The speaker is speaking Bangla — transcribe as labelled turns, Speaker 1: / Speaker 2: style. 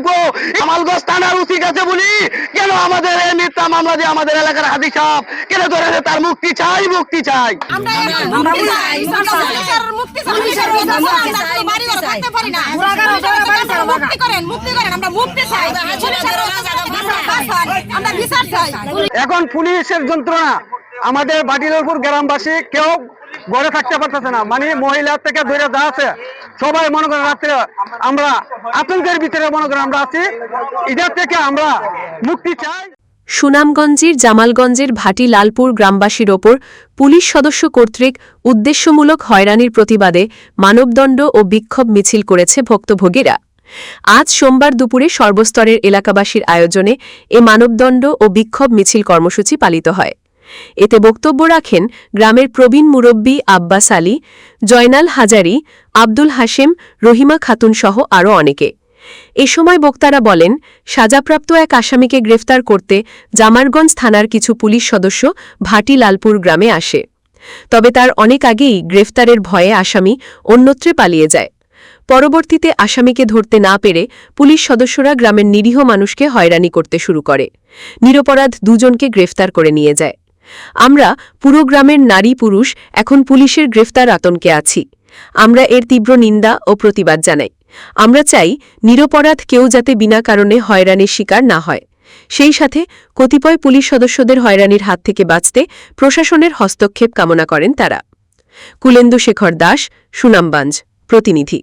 Speaker 1: থাকব কামালগঞ্জ থানার উচি কাছে বলি কেন আমাদের এই মিথ্যা মামলা দিয়ে আমাদের এলাকার হাদি সাহেব কেন ধরে তার মুক্তি চাই মুক্তি
Speaker 2: এখন মুক্তি চাই আমরা পুলিশের মুক্তি চাই পুলিশের মুক্তি চাই আমরা কোনো বাড়ি ঘর থাকতে পারি না পুলিশের মুক্তি করেন মুক্তি করেন আমরা মুক্তি চাই পুলিশের আমরা বিচার চাই
Speaker 1: এখন পুলিশের যন্ত্রণা আমাদের বাটিলপুর গ্রামবাসী কেউ ঘরে থাকতে পারতেছে না। মানে মহিলা থেকে ধরে যা আছে, সবাই মনে করেন রাত্রে আমরা আতঙ্কের ভিতরে মনে করেন আমরা আছি। এদের থেকে আমরা মুক্তি চাই।
Speaker 3: সুনামগঞ্জের জামালগঞ্জের ভাটি লালপুর গ্রামবাসীর ওপর পুলিশ সদস্য কর্তৃক উদ্দেশ্যমূলক হয়রানির প্রতিবাদে মানবদণ্ড ও বিক্ষোভ মিছিল করেছে ভক্তভোগীরা। আজ সোমবার দুপুরে সর্বস্তরের এলাকাবাসীর আয়োজনে এ মানবদণ্ড ও বিক্ষোভ মিছিল কর্মসূচি পালিত হয়। এতে বক্তব্য রাখেন গ্রামের প্রবীণ মুরব্বী আব্বাস আলী, জয়নাল হাজারি, আব্দুল হাশেম, রহিমা খাতুন সহ আরও অনেকে। এ সময় বক্তারা বলেন, সাজাপ্রাপ্ত এক আসামিকে গ্রেফতার করতে জামারগঞ্জ থানার কিছু পুলিশ সদস্য ভাটি লালপুর গ্রামে আসে। তবে তার অনেক আগেই গ্রেফতারের ভয়ে আসামি অন্যত্রে পালিয়ে যায়। পরবর্তীতে আসামিকে ধরতে না পেরে পুলিশ সদস্যরা গ্রামের নিরীহ মানুষকে হয়রানি করতে শুরু করে। নিরপরাধ দুজনকে গ্রেফতার করে নিয়ে যায়। আমরা পুরো গ্রামের নারী পুরুষ, এখন পুলিশের গ্রেফতার আতঙ্কে আছি। আমরা এর তীব্র নিন্দা ও প্রতিবাদ জানাই। আমরা চাই নিরপরাধ কেউ যাতে বিনা কারণে হয়রানির শিকার না হয়। সেই সাথে কতিপয় পুলিশ সদস্যদের হয়রানির হাত থেকে বাঁচতে প্রশাসনের হস্তক্ষেপ কামনা করেন তারা। কুলেন্দু শেখর দাস সুনামবাঞ্জ প্রতিনিধি।